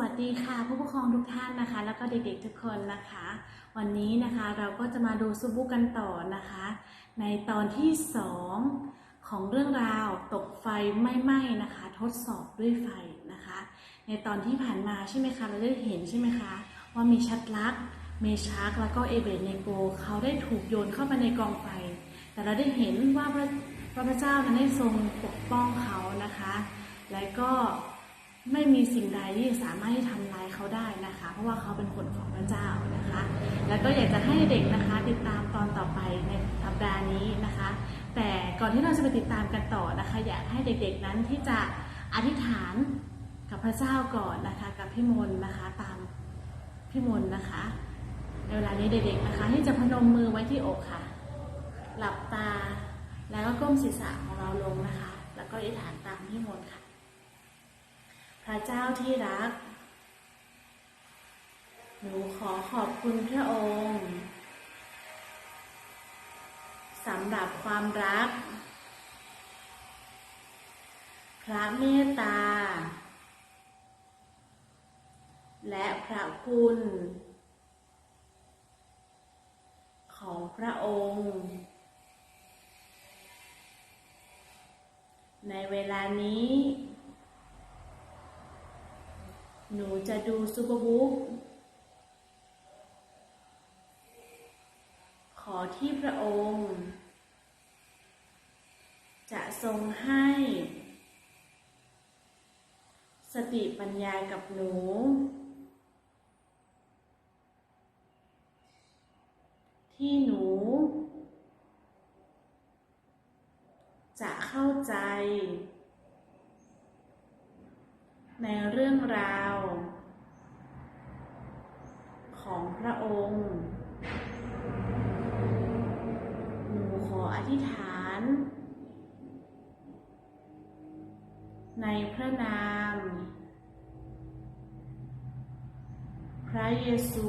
วัสดีค่ะผู้ปกครองทุกท่านนะคะ แล้วก็เด็กๆทุกคนนะคะ วันนี้นะคะเราก็จะมาดูซูบุกันต่อนะคะ ในตอนที่ 2 ของเรื่องราวตกไฟไม่ไหม้นะคะ ทดสอบด้วยไฟนะคะ ในตอนที่ผ่านมาใช่ไหมคะเราได้เห็นใช่ไหมคะว่ามีชัดลักษ์เมชาร์กแล้วก็เอเบรเนโกเขาได้ถูกโยนเข้าไปในกองไฟ แต่เราได้เห็นว่าพระพระเจ้านั้นได้ทรงปกป้องเขานะคะ และก็ ไม่มีสิ่งใดที่สามารถที่ทำลายเขาได้นะคะ เพราะว่าเขาเป็นคนของพระเจ้านะคะ แล้วก็อยากจะให้เด็กนะคะ ติดตามตอนต่อไปในสัปดาห์นี้นะคะ แต่ก่อนที่เราจะไปติดตามกันต่อนะคะ อยากให้เด็กๆนั้นที่จะอธิษฐานกับพระเจ้าก่อนนะคะ กับพี่มนนะคะตามพี่มนนะคะ ในเวลานี้เด็กๆนะคะ ที่จะพนมมือไว้ที่อกค่ะ หลับตาแล้วก็ก้มศีรษะของเราลงนะคะ แล้วก็อธิษฐานตามพี่มนค่ะ ระเจ้าที่รัก หนูขอขอบคุณพระองค์สำหรับความรัก พระเมตตา และพระคุณ ของพระองค์ ในเวลานี้ หนูจะดูซูเปอร์บุ๊กขอที่พระองค์ จะทรงให้ สติปัญญากับหนู ที่หนู จะเข้าใจ ในเรื่องราว ของพระองค์ หนูขออธิษฐาน ในพระนาม พระเยซู